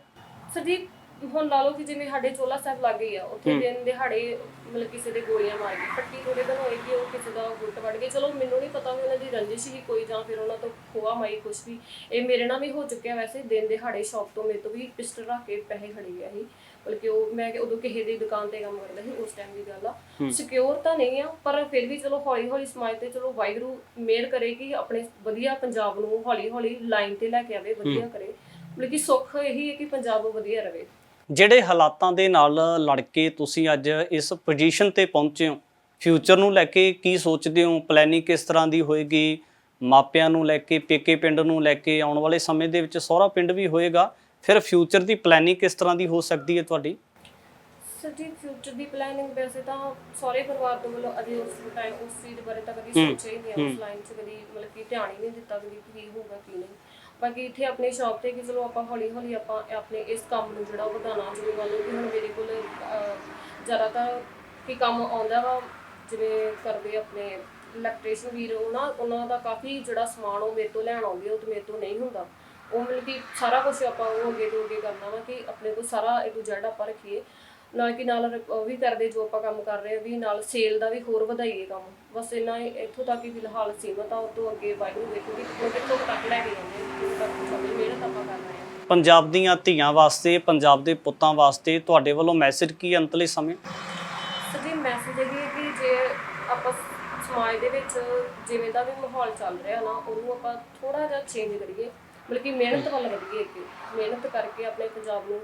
ਸੱਜੀ ਹੁਣ ਲਾ ਲਓ ਕਿ ਜਿਵੇਂ ਸਾਡੇ ਚੋਲਾ ਸਾਹਿਬ ਲੱਗ ਗਈ ਆ ਉੱਥੇ ਦਿਨ ਦਿਹਾੜੇ ਮਤਲਬ ਕਿਸੇ ਦੇ ਗੋਲੀਆਂ ਮਾਰ ਗਈ ਪੱਟੀ ਥੋੜੇ ਦਿਨ ਹੋਏ ਕਿ ਉਹ ਕਿਸੇ ਦਾ ਗੁੱਟ ਵੜ ਗਈ ਚਲੋ ਮੈਨੂੰ ਨਹੀਂ ਪਤਾ ਵੀ ਉਹਨਾਂ ਦੀ ਰੰਜਿਸ਼ ਹੀ ਕੋਈ ਜਾਂ ਫਿਰ ਉਹਨਾਂ ਤੋਂ ਖੋਆ ਮਾਈ ਕੁਝ ਵੀ। ਇਹ ਮੇਰੇ ਨਾਲ ਵੀ ਹੋ ਚੁੱਕਿਆ ਵੈਸੇ ਦਿਨ ਦਿਹਾੜੇ ਸ਼ੌਪ ਤੋਂ ਮੇਰੇ ਤੋਂ ਵੀ ਪਿਸਟਲ ਰੱਖ ਕੇ ਪੈਸੇ ਖੜੇ ਗਿਆ ਸੀ ਬਲਕਿ ਉਹ ਮੈਂ ਉਦੋਂ ਕਿਸੇ ਦੀ ਦੁਕਾਨ ਤੇ ਕੰਮ ਕਰਦਾ ਸੀ ਉਸ ਟਾਈਮ ਦੀ ਗੱਲ ਆ। ਸਿਕਿਉਰ ਤਾਂ ਨਹੀਂ ਆ ਪਰ ਫਿਰ ਵੀ ਚਲੋ ਹੌਲੀ ਹੌਲੀ ਸਮਾਜ ਤੇ ਚਲੋ ਵਾਹਿਗੁਰੂ ਮਿਹਰ ਕਰੇ ਕਿ ਆਪਣੇ ਵਧੀਆ ਪੰਜਾਬ ਨੂੰ ਹੌਲੀ ਹੌਲੀ ਲਾਈਨ ਤੇ ਲੈ ਕੇ ਆਵੇ ਵਧੀਆ ਕਰੇ। ਬਲਕਿ ਸੁੱਖ ਇਹੀ ਹੈ ਕਿ ਪੰਜਾਬ ਵਧੀਆ ਰਵੇ। ਜਿਹੜੇ ਹਾਲਾਤਾਂ ਦੇ ਨਾਲ ਲੜ ਕੇ ਤੁਸੀਂ ਅੱਜ ਇਸ ਪੋਜੀਸ਼ਨ ਤੇ ਪਹੁੰਚੇ ਹੋ ਫਿਊਚਰ ਨੂੰ ਲੈ ਕੇ ਕੀ ਸੋਚਦੇ ਹੋ? ਪਲੈਨਿੰਗ ਕਿਸ ਤਰ੍ਹਾਂ ਦੀ ਹੋਏਗੀ? ਮਾਪਿਆਂ ਨੂੰ ਲੈ ਕੇ ਪੇਕੇ ਪਿੰਡ ਨੂੰ ਲੈ ਕੇ ਆਉਣ ਵਾਲੇ ਸਮੇਂ ਦੇ ਵਿੱਚ ਸਹੁਰਾ ਪਿੰਡ ਵੀ ਹੋਏਗਾ। ਫਿਰ ਫਿਊਚਰ ਦੀ ਪਲੈਨਿੰਗ ਕਿਸ ਤਰ੍ਹਾਂ ਦੀ ਹੋ ਸਕਦੀ ਹੈ ਤੁਹਾਡੀ? ਸਰ ਜੀ ਫਿਊਚਰ ਦੀ ਪਲੈਨਿੰਗ ਵੈਸੇ ਤਾਂ ਸਾਰੇ ਪਰਿਵਾਰ ਤੋਂ ਵੱਲੋਂ ਅਜੇ ਉਸ ਟਾਈਮ ਉਸ ਚੀਜ਼ ਬਾਰੇ ਤਾਂ ਕਦੀ ਸੋਚਿਆ ਹੀ ਨਹੀਂ ਉਸ ਲਾਈਨ 'ਚ ਕਦੀ ਮਤਲਬ ਕਿ ਧਿਆਨ ਹੀ ਨਹੀਂ ਦਿੱਤਾ ਕਿ ਕੀ ਹੋਊਗਾ ਕੀ ਨਹੀਂ। ਬਾਕੀ ਇੱਥੇ ਆਪਣੀ ਸ਼ਾਪ ਤੇ ਕਿ ਚਲੋ ਆਪਾਂ ਹੌਲੀ ਹੌਲੀ ਆਪਾਂ ਆਪਣੇ ਇਸ ਕੰਮ ਨੂੰ ਜਿਹੜਾ ਉਹ ਵਧਾਉਣਾ ਜਿਵੇਂ ਮੰਨ ਲਓ ਕਿ ਹੁਣ ਮੇਰੇ ਕੋਲ ਜ਼ਿਆਦਾਤਰ ਕੀ ਕੰਮ ਆਉਂਦਾ ਵਾ ਜਿਵੇਂ ਕਰਦੇ ਆਪਣੇ ਇਲੈਕਟ੍ਰੀਸ਼ੀਅਨ ਵੀਰ ਉਹਨਾਂ ਉਹਨਾਂ ਦਾ ਕਾਫੀ ਜਿਹੜਾ ਸਮਾਨ ਉਹ ਮੇਰੇ ਤੋਂ ਲੈਣ ਆਉਂਦੇ ਆ, ਉਹ ਤੇ ਮੇਰੇ ਤੋਂ ਨਹੀਂ ਹੁੰਦਾ। ਉਹ ਮਤਲਬ ਕਿ ਸਾਰਾ ਕੁਝ ਆਪਾਂ ਉਹ ਅੱਗੇ ਤੋਂ ਅੱਗੇ ਕਰਨਾ ਵਾ ਕਿ ਆਪਣੇ ਕੋਲ ਸਾਰਾ ਇਹ to Z ਆਪਾਂ ਰੱਖੀਏ। ਨਾਲ ਕਿ ਨਾਲ ਉਹ ਵੀ ਕਰਦੇ ਜੋ ਆਪਾਂ ਕੰਮ ਕਰ ਰਹੇ ਆ ਵੀ ਨਾਲ ਸੇਲ ਦਾ ਵੀ ਹੋਰ ਵਧਾਈਏ ਕੰਮ। ਬਸ ਇੰਨਾ ਹੀ ਇੱਥੋਂ ਤੱਕ ਹੀ ਫਿਲਹਾਲ ਸੀਮਤ ਆ ਉਸ ਤੋਂ ਅੱਗੇ ਵਾਹਿਗੁਰੂ ਵੇਖੂਗੀ ਕਿ ਕਿੱਥੋਂ ਕੁ ਤੱਕ ਲੈ ਕੇ ਜਾਂਦੇ ਆ ਕਿੱਥੋਂ ਤੱਕ ਪਹੁੰਚਾਉਂਦੇ ਮਿਹਨਤ ਆਪਾਂ ਕਰ ਰਹੇ ਆ। ਪੰਜਾਬ ਦੀਆਂ ਧੀਆਂ ਵਾਸਤੇ ਪੰਜਾਬ ਦੇ ਪੁੱਤਾਂ ਵਾਸਤੇ ਤੁਹਾਡੇ ਵੱਲੋਂ ਮੈਸੇਜ ਕੀ ਅੰਤਲੇ ਸਮੇਂ? ਜੀ ਮੈਸੇਜ ਇਹ ਹੈ ਕਿ ਜੇ ਆਪਾਂ ਸਮਾਜ ਦੇ ਵਿੱਚ ਜਿਵੇਂ ਦਾ ਵੀ ਮਾਹੌਲ ਚੱਲ ਰਿਹਾ ਨਾ ਉਹਨੂੰ ਆਪਾਂ ਥੋੜਾ ਜਿਹਾ ਚੇਂਜ ਕਰੀਏ। ਮਤਲਬ ਕਿ ਮਿਹਨਤ ਵੱਲ ਵਧੀਏ ਅੱਗੇ। ਮਿਹਨਤ ਕਰਕੇ ਆਪਣੇ ਪੰਜਾਬ ਨੂੰ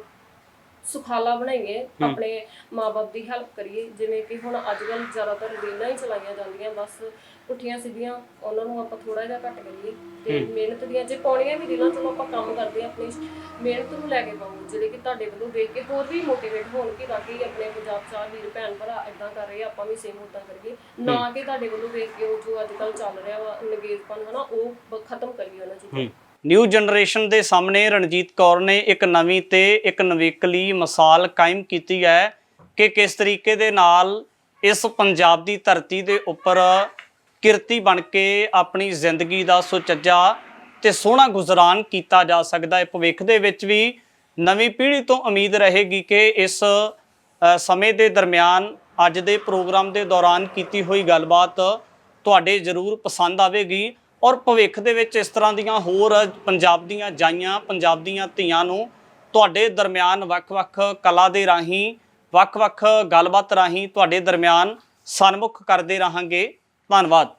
ਸੁਖਾਲਾ ਬਣਾਈਏ ਆਪਣੇ ਮਾਪੇ ਦੀ ਹੈਲਪ ਕਰੀਏ ਜਿਵੇਂ ਕਿ ਹੁਣ ਅੱਜ ਕੱਲ ਜ਼ਿਆਦਾਤਰ ਰੀਲਾਂ ਹੀ ਚਲਾਈਆਂ ਜਾਂਦੀਆਂ ਬਸ ਪੁੱਠੀਆਂ ਸਿੱਧੀਆਂ ਉਹਨਾਂ ਨੂੰ ਆਪਾਂ ਥੋੜਾ ਜਿਹਾ ਘੱਟ ਕਰੀਏ। ਤੇ ਮਿਹਨਤ ਦੀਆਂ ਜੇ ਪਾਉਣੀਆਂ ਵੀ ਰੀਲਾਂ ਚਲੋ ਆਪਾਂ ਕੰਮ ਕਰਦੇ ਹਾਂ ਆਪਣੀ ਮਿਹਨਤ ਨੂੰ ਲੈ ਕੇ ਪਾਓ ਜਿਹੜੇ ਕਿ ਤੁਹਾਡੇ ਵੱਲੋਂ ਦੇਖ ਕੇ ਹੋਰ ਵੀ ਮੋਟੀਵੇਟ ਹੋਣ ਕਿ ਵਾਕਈ ਆਪਣੇ ਪੰਜਾਬ ਚ ਆਹ ਵੀਰ ਭੈਣ ਭਰਾ ਇਦਾਂ ਕਰ ਰਹੇ ਆ, ਆਪਾਂ ਵੀ ਸੇਮ ਉਦਾਂ ਕਰੀਏ। ਨਾ ਕਿ ਤੁਹਾਡੇ ਵੱਲੋਂ ਵੇਖ ਕੇ ਉਹ ਜੋ ਅੱਜ ਕੱਲ ਚੱਲ ਰਿਹਾ ਵਾ ਨਗੇਜ਼ਪਨ ਹਨਾ ਉਹ ਖਤਮ ਕਰੀਏ ਉਹਨਾਂ ਚੀਜ਼ਾਂ। ਨਿਊ ਜਨਰੇਸ਼ਨ ਦੇ ਸਾਹਮਣੇ ਰਣਜੀਤ ਕੌਰ ਨੇ ਇੱਕ ਨਵੀਂ ਤੇ ਇੱਕ ਨਵੇਕਲੀ ਮਿਸਾਲ ਕਾਇਮ ਕੀਤੀ ਹੈ ਕਿ ਕਿਸ ਤਰੀਕੇ ਦੇ ਨਾਲ ਇਸ ਪੰਜਾਬ ਦੀ ਧਰਤੀ ਦੇ ਉੱਪਰ ਕਿਰਤੀ ਬਣ ਕੇ ਆਪਣੀ ਜ਼ਿੰਦਗੀ ਦਾ ਸੁਚੱਜਾ ਤੇ ਸੋਹਣਾ ਗੁਜ਼ਰਾਨ ਕੀਤਾ ਜਾ ਸਕਦਾ ਹੈ। ਭਵਿੱਖ ਦੇ ਵਿੱਚ ਵੀ ਨਵੀਂ ਪੀੜ੍ਹੀ ਤੋਂ ਉਮੀਦ ਰਹੇਗੀ ਕਿ ਇਸ ਸਮੇਂ ਦੇ ਦਰਮਿਆਨ ਅੱਜ ਦੇ ਪ੍ਰੋਗਰਾਮ ਦੇ ਦੌਰਾਨ ਕੀਤੀ ਹੋਈ ਗੱਲਬਾਤ ਤੁਹਾਡੇ ਜ਼ਰੂਰ ਪਸੰਦ ਆਵੇਗੀ। ਔਰ ਭਵਿੱਖ ਦੇ ਵਿੱਚ ਇਸ ਤਰ੍ਹਾਂ ਦੀਆਂ ਹੋਰ ਪੰਜਾਬ ਦੀਆਂ ਜਾਈਆਂ, ਪੰਜਾਬ ਦੀਆਂ ਧੀਆਂ ਨੂੰ ਤੁਹਾਡੇ ਦਰਮਿਆਨ ਵੱਖ-ਵੱਖ ਕਲਾ ਦੇ ਰਾਹੀਂ, ਵੱਖ-ਵੱਖ ਗੱਲਬਾਤ ਰਾਹੀਂ ਤੁਹਾਡੇ ਦਰਮਿਆਨ ਸਨਮੁਖ ਕਰਦੇ ਰਹਾਂਗੇ। ਧੰਨਵਾਦ।